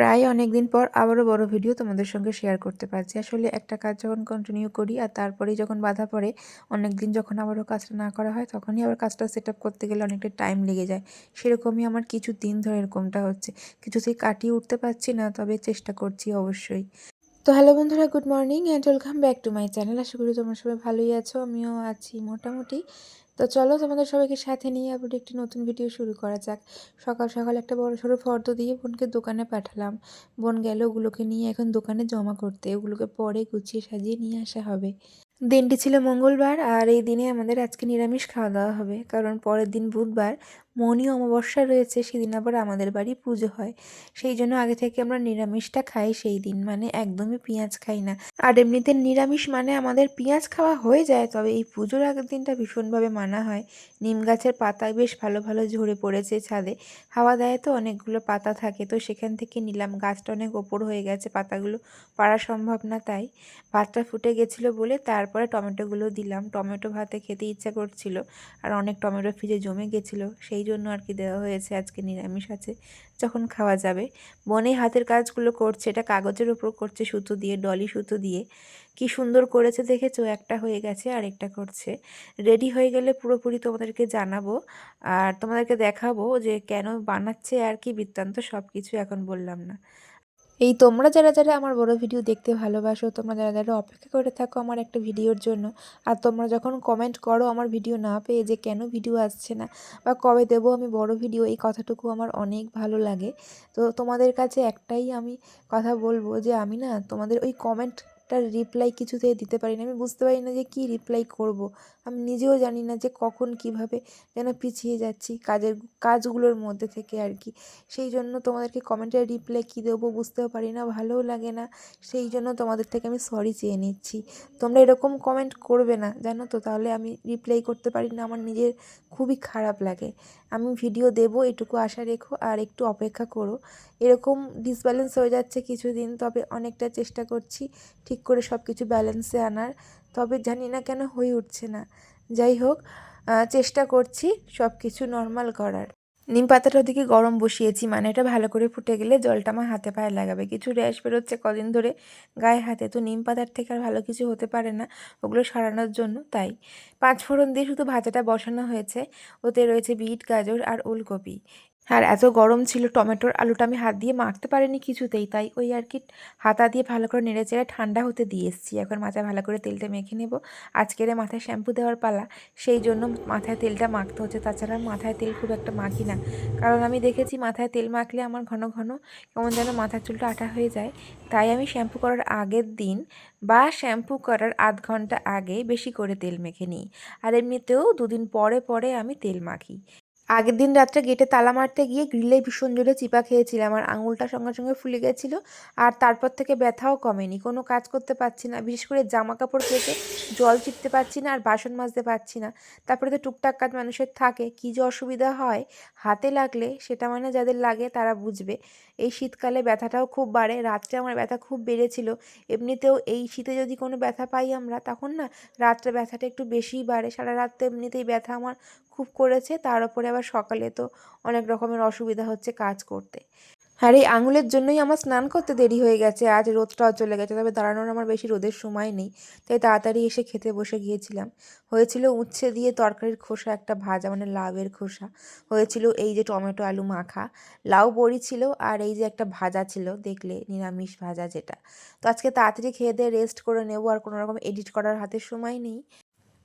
প্রায় অনেক দিন পর আবারও বড় ভিডিও তোমাদের সঙ্গে শেয়ার করতে পারছি। আসলে একটা কাজ যখন কন্টিনিউ করি আর তারপরেই যখন বাধা পড়ে অনেক দিন যখন আবারও কাজটা না করা হয়, তখনই আবার কাজটা সেট করতে গেলে অনেকটা টাইম লেগে যায়। সেরকমই আমার কিছু দিন ধরে এরকমটা হচ্ছে। কিছুতেই কাটিয়ে উঠতে পারছি না, তবে চেষ্টা করছি অবশ্যই। তো হ্যালো বন্ধুরা good morning and welcome back to my channel আশা করি তোমরা সবাই ভালোই আছো, আমিও আছি মোটামুটি। তো চলো তোমাদের সবাইকে সাথে নিয়ে আবার একটি নতুন ভিডিও শুরু করা যাক। সকাল সকাল একটা বড় সড়ো ফর্দ দিয়ে বোনকে দোকানে পাঠালাম। বোন গেল ওগুলোকে নিয়ে এখন দোকানে জমা করতে। ওগুলোকে পরে গুছিয়ে সাজিয়ে নিয়ে আসা হবে। দিনটি ছিল মঙ্গলবার আর এই দিনে আমাদের আজকে নিরামিষ খাওয়া দাওয়া হবে। কারণ পরের দিন বুধবার মনি অমাবস্যা রয়েছে, সেদিন আবার আমাদের বাড়ি পুজো হয়। সেই জন্য আগে থেকে আমরা নিরামিষটা খাই সেই দিন মানে একদমই পেঁয়াজ খাই না। আর এমনিতে নিরামিষ মানে আমাদের পেঁয়াজ খাওয়া হয়ে যায়, তবে এই পুজোর আগের দিনটা ভীষণভাবে মানা হয়। নিম গাছের পাতা বেশ ভালো ভালো ঝরে পড়েছে ছাদে। হাওয়া দেয় তো অনেকগুলো পাতা থাকে, তো সেখান থেকে নিলাম। গাছটা অনেক ওপর হয়ে গেছে, পাতাগুলো পাড়া সম্ভব না তাই। ভাতটা ফুটে গেছিল বলে তারপরে টমেটোগুলো দিলাম। টমেটো ভাতে খেতে ইচ্ছা করছিল, আর অনেক টমেটো ফ্রিজে জমে গেছিল। সেই জন্য আর কি দেওয়া হয়েছে আজকে নিরামিষ আছে, যখন খাওয়া যাবে। বনে হাতের কাজগুলো করছে, এটা কাগজের ওপর করছে, সুতো দিয়ে, ডলি সুতো দিয়ে। কি সুন্দর করেছে দেখেছ? একটা হয়ে গেছে আর একটা করছে। রেডি হয়ে গেলে পুরোপুরি তোমাদেরকে জানাব আর তোমাদেরকে দেখাবো যে কেন বানাচ্ছে আর কি বৃত্তান্ত সব কিছু এখন বললাম না। এই তোমরা যারা যারা আমার বড় ভিডিও দেখতে ভালোবাসো, তোমরা যারা যারা অপেক্ষা করে থাকো আমার একটা ভিডিওর জন্য, আর তোমরা যখন কমেন্ট করো আমার ভিডিও না পেয়ে যে কেন ভিডিও আসছে না, বা কবে দেবো আমি বড় ভিডিও এই কথাটুকু আমার অনেক ভালো লাগে। তো তোমাদের কাছে একটাই আমি কথা বলব যে আমি না তোমাদের ওই কমেন্ট তার রিপ্লাই কিছুতেই দিতে পারি না আমি বুঝতে পারি না যে কী রিপ্লাই করব। আমি নিজেও জানি না যে কখন কীভাবে যেন পিছিয়ে যাচ্ছি কাজের, কাজগুলোর মধ্যে থেকে আর কি। সেই জন্য তোমাদেরকে কমেন্টের রিপ্লাই কী দেবো বুঝতেও পারি না, ভালোও লাগে না। সেই জন্য তোমাদের থেকে আমি সরি চেয়ে নিচ্ছি। তোমরা এরকম কমেন্ট করবে না, জানো তো? তাহলে আমি রিপ্লাই করতে পারি না, আমার নিজের খুবই খারাপ লাগে। আমি ভিডিও দেবো, এটুকু আশা রেখো, আর একটু অপেক্ষা করো। এরকম ডিসব্যালেন্স হয়ে যাচ্ছে কিছুদিন, তবে অনেকটা চেষ্টা করছি, ঠিক করে সব কিছু ব্যালেন্সে আনার, তবে জানি না কেন হয়ে উঠছে না। যাই হোক চেষ্টা করছি সব কিছু নর্মাল করার। নিম পাতাটা ওদিকে গরম বসিয়েছি মানে এটা ভালো করে ফুটে গেলে জলটা আমার হাতে পায়ে লাগাবে। কিছু র্যাশ বেরোচ্ছে কদিন ধরে গায়ে হাতে, তো নিম পাতার থেকে আর ভালো কিছু হতে পারে না ওগুলো সারানোর জন্য, তাই। পাঁচ ফোড়ন দিয়ে শুধু ভাজাটা বসানো হয়েছে, ওতে রয়েছে বিট, গাজর আর ওলকপি। আর এত গরম ছিল টমেটোর আলুটা আমি হাত দিয়ে মাখতে পারিনি কিছুতেই, তাই ওই আর কি হাতা দিয়ে ভালো করে নেড়ে চেড়ে ঠান্ডা হতে দিয়ে এসেছি। এখন মাথায় ভালো করে তেলটা মেখে নেব। আজকের মাথায় শ্যাম্পু দেওয়ার পালা, সেই জন্য মাথায় তেলটা মাখতে হচ্ছে। তাছাড়া মাথায় তেল খুব একটা মাখি না, কারণ আমি দেখেছি মাথায় তেল মাখলে আমার ঘন ঘন কেমন যেন মাথার চুলটা আটা হয়ে যায়। তাই আমি শ্যাম্পু করার আগের দিন বা শ্যাম্পু করার আধ ঘণ্টা আগে বেশি করে তেল মেখে নিই। আর এমনিতেও দুদিন পরে পরে আমি তেল মাখি। আগের দিন রাত্রে গেটে তালা মারতে গিয়ে গ্রিলে ভীষণ জোরে চিপা খেয়েছিলাম আর আঙুলটা সঙ্গে সঙ্গে ফুলে গেছিল আর তারপর থেকে ব্যথাও কমেনি। কোনো কাজ করতে পারছি না, বিশেষ করে জামা কাপড় কেটে জল চিপতে পারছি না আর বাসন মাজতে পারছি না। তারপরে তো টুকটাক কাজ মানুষের থাকে, কী যে অসুবিধা হয়, হাতে লাগলে সেটা মানে যাদের লাগে তারা বুঝবে। এই শীতকালে ব্যথাটাও খুব বাড়ে, রাত্রে আমার ব্যথা খুব বেড়েছিল। এমনিতেও এই শীতে যদি কোনো ব্যথা পাই আমরা, তখন না রাত্রে ব্যথাটা একটু বেশিই বাড়ে। সারা রাত্রে এমনিতেই ব্যথা, আমার খুব করেছে, তার উপরে আবার সকালে তো অনেক রকমের অসুবিধা হচ্ছে কাজ করতে। আর এই আঙুলের জন্যই আমার স্নান করতে দেরি হয়ে গেছে, আজ রোদটাও চলে গেছে, তবে দাঁড়ানোর আমার বেশি রোদের সময় নেই, তাই তাড়াতাড়ি এসে খেতে বসে গিয়েছিলাম। হয়েছিল উচ্ছে দিয়ে তরকারির খোসা, একটা ভাজা মানে লাউয়ের খোসা। হয়েছিল এই যে টমেটো আলু মাখা, লাউ বড়ি ছিল আর এই যে একটা ভাজা ছিল, দেখলে নিরামিষ ভাজা যেটা। তো আজকে তাড়াতাড়ি খেয়ে দিয়ে রেস্ট করে নেব, আর কোনো রকম এডিট করার হাতের সময় নেই।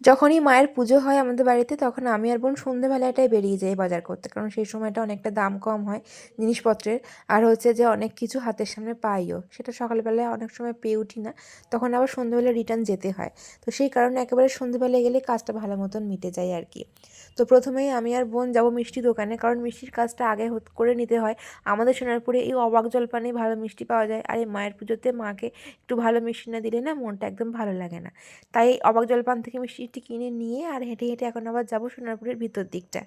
যখনই মায়ের পুজো হয় আমাদের বাড়িতে, তখন আমি আর বোন সন্ধেবেলাটাই বেরিয়ে যাই বাজার করতে। কারণ সেই সময়টা অনেকটা দাম কম হয় জিনিসপত্রের। আর হচ্ছে যে অনেক কিছু হাতের সামনে পাইও। সেটা সকালবেলায় অনেক সময় পেয়ে উঠি না, তখন আবার সন্ধেবেলা রিটার্ন যেতে হয়। তো সেই কারণে একেবারে সন্ধেবেলায় গেলে কাজটা ভালো মতন মিটে যায় আর কি। তো প্রথমেই আমি আর বোন যাব মিষ্টি দোকানে, কারণ মিষ্টির কাজটা আগে করে নিতে হয়। আমাদের সোনারপুরে এই অবাক জলপানে ভালো মিষ্টি পাওয়া যায়। আর এই মায়ের পুজোতে মাকে একটু ভালো মিষ্টি না দিলে না মনটা একদম ভালো লাগে না। তাই অবাক জলপান থেকে মিষ্টিটি কিনে নিয়ে আর হেঁটে হেঁটে এখন আবার যাব সোনারপুরের ভিতর দিকটা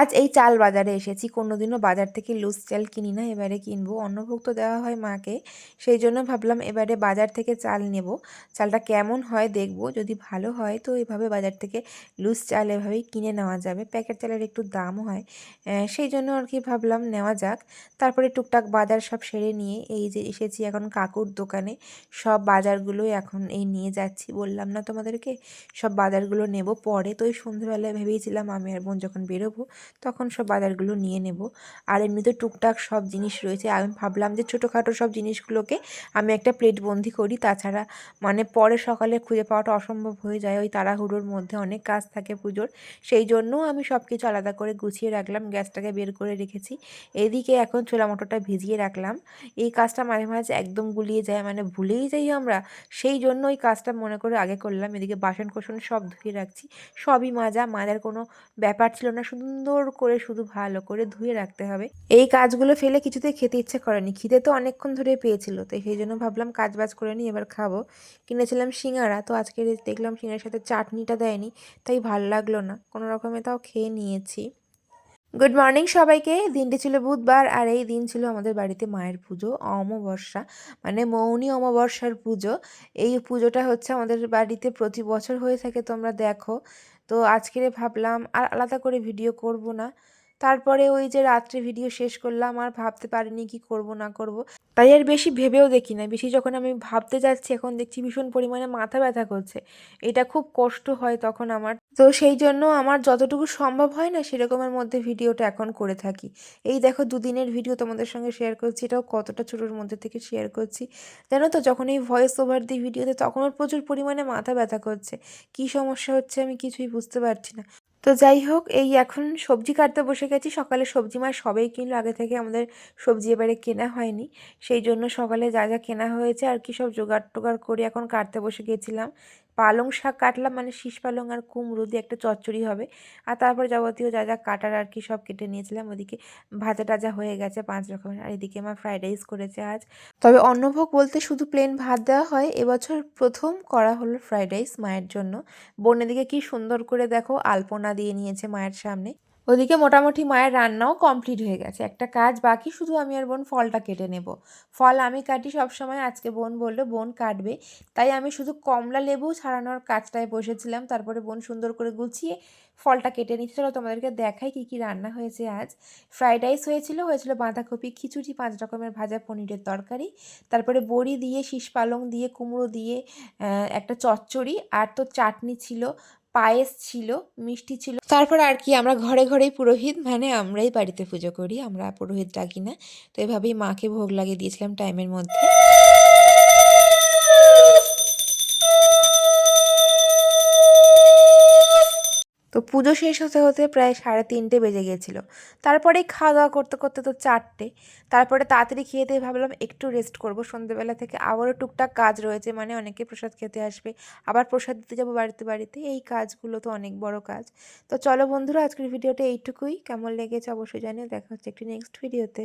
আজ এই চাল বাজারে এসেছি। কোনোদিনও বাজার থেকে লুজ চাল কিনি না, এবারে কিনবো। অন্নভোগ তো দেওয়া হয় মাকে, সেই জন্য ভাবলাম এবারে বাজার থেকে চাল নেব। চালটা কেমন হয় দেখব, যদি ভালো হয় তো এভাবে বাজার থেকে লুজ চাল এভাবেই কিনে নেওয়া যাবে। প্যাকেট চালের একটু দাম হয় সেই জন্য আর কি ভাবলাম নেওয়া যাক। তারপরে টুকটাক বাজার সব সেরে নিয়ে এই যে এসেছি এখন কাকুর দোকানে, সব বাজারগুলোই এখন এই নিয়ে যাচ্ছি। বললাম, না তোমাদেরকে, সব বাজারগুলো নেব পরে। তো ওই সন্ধ্যেবেলায় ভেবেছিলাম আমি আর বোন যখন বেরোবো তখন সব বাজারগুলো নিয়ে নেব। আর এমনিতে টুকটাক সব জিনিস রয়েছে। আমি ভাবলাম যে ছোটোখাটো সব জিনিসগুলোকে আমি একটা প্লেট বন্দি করি। তাছাড়া মানে পরে সকালে খুঁজে পাওয়াটা অসম্ভব হয়ে যায়। ওই তাড়াহুড়োর মধ্যে অনেক কাজ থাকে পুজোর। সেই জন্যও আমি সব কিছু আলাদা করে গুছিয়ে রাখলাম, গ্যাসটাকে বের করে রেখেছি। এদিকে এখন ছোলা মটরটা ভিজিয়ে রাখলাম। এই কাজটা মাঝে মাঝে একদম গুলিয়ে যায় মানে ভুলেই যাই আমরা। সেই জন্য ওই কাজটা মনে করে আগে করলাম। এদিকে বাসন কোসন সব ধুয়ে রাখছি। সবই মাজা, মাজার কোনো ব্যাপার ছিল না। সুন্দর করে শুধু ভালো করে ধুয়ে রাখতে হবে। এই কাজগুলো ফেলে কিছুতে খেতে ইচ্ছে করেনি। খিদে তো অনেকক্ষণ ধরে পেয়েছিল তো সেই জন্য ভাবলাম কাজ বাজ করে নিই, এবার খাব। কিনেছিলাম সিঙ্গারা, তো আজকে দেখলাম সিঙ্গারার সাথে চাটনিটা দেয়নি, তাই ভালো লাগল না। কোনো রকমে তাও খেয়ে নিয়েছি। গুড মর্নিং সবাইকে। দিনটি ছিল বুধবার আর এই দিন ছিল আমাদের বাড়িতে মায়ের পুজো, অমাবস্যা মানে মৌনী অমাবস্যার পুজো। এই পুজোটা হচ্ছে আমাদের বাড়িতে প্রতি বছর হয়ে থাকে, তোমরা দেখো। তো আজকেরে ভাবলাম আর আলাদা করে ভিডিও করব না। তারপরে ওই যে রাত্রে ভিডিও শেষ করলাম, আর ভাবতে পারিনি কি করব, না করব। তাই আর বেশি ভেবেও দেখি না বেশি যখন আমি ভাবতে যাচ্ছি, এখন দেখছি ভীষণ পরিমাণে মাথা ব্যথা করছে। এটা খুব কষ্ট হয় তখন আমার। তো সেই জন্য আমার যতটুকু সম্ভব হয় না সেরকমের মধ্যে ভিডিওটা এখন করে থাকি। এই দেখো দুদিনের ভিডিও তোমাদের সঙ্গে শেয়ার করছি, এটাও কতটা ছোটোর মধ্যে থেকে শেয়ার করছি। জানো তো যখন এই ভয়েস ওভার দিই ভিডিওতে তখনও প্রচুর পরিমাণে মাথা ব্যথা করছে। কী সমস্যা হচ্ছে আমি কিছুই বুঝতে পারছি না। তো যাই হোক, এই এখন সবজি কাটতে বসে গেছি। সকালে সবজি মাছ সবেই কিনলো, আগে থেকে আমাদের সবজি এবারে কেনা হয়নি। সেই জন্য সকালে যা যা কেনা হয়েছে আর কি সব জোগাড় টোগাড় করে এখন কাটতে বসে গেছিলাম। পালং শাক কাটলাম মানে শীষ পালং আর কুমড়ো দিয়ে একটা চচ্চড়ি হবে। আর তারপর যাবতীয় যা যা কাটার আর কি সব কেটে নিয়েছিলাম, ওদিকে ভাজা টাজা হয়ে গেছে পাঁচ রকমের আর এদিকে আমার ফ্রাইড রাইস করেছে আজ। তবে অন্নভোগ বলতে শুধু প্লেন ভাত দেওয়া হয়, এবছর প্রথম করা হলো ফ্রাইড রাইস মায়ের জন্য। বোনের দিকে কি সুন্দর করে দেখো, আলপনা দিয়ে নিয়েছে মায়ের সামনে। ওদিকে মোটামুটি মায়ের রান্নাও কমপ্লিট হয়ে গেছে। একটা কাজ বাকি, শুধু আমি আর বোন ফলটা কেটে নেব। ফল আমি কাটি সব সময় আজকে বোন বলল, বোন কাটবে। তাই আমি শুধু কমলা লেবু ছাড়ানোর কাজটায় বসেছিলাম। তারপরে বোন সুন্দর করে গুছিয়ে ফলটা কেটে নিচ্ছে। চলো তোমাদেরকে দেখাই কী কী রান্না হয়েছে আজ। ফ্রাইড রাইস হয়েছিল হয়েছিল বাঁধাকপি, খিচুড়ি, পাঁচ রকমের ভাজা পনিরের তরকারি। তারপরে বড়ি দিয়ে, শীষ পালং দিয়ে, কুমড়ো দিয়ে একটা চচ্চড়ি। আর তো চাটনি ছিল পায়েস ছিল, মিষ্টি ছিল। তারপর আর কি, আমরা ঘরে ঘরেই পুরোহিত মানে আমরাই বাড়িতে পুজো করি, আমরা পুরোহিত ডাকি না তো এভাবেই মাকে ভোগ লাগিয়ে দিয়েছিলাম টাইমের মধ্যে। তো পুজো শেষ হতে হতে প্রায় সাড়ে তিনটে বেজে গিয়েছিল। তারপরে খাওয়া দাওয়া করতে করতে তো চারটে। তারপরে তাড়াতাড়ি খেয়ে দিয়ে ভাবলাম একটু রেস্ট করব। সন্ধ্যেবেলা থেকে আবারও টুকটাক কাজ রয়েছে মানে অনেকে প্রসাদ খেতে আসবে, আবার প্রসাদ দিতে যাব বাড়িতে বাড়িতে। এই কাজগুলো তো অনেক বড় কাজ। তো চলো বন্ধুরা, আজকের ভিডিওটা এইটুকুই। কেমন লেগেছে অবশ্যই জানিও। দেখা হচ্ছে একটি নেক্সট ভিডিওতে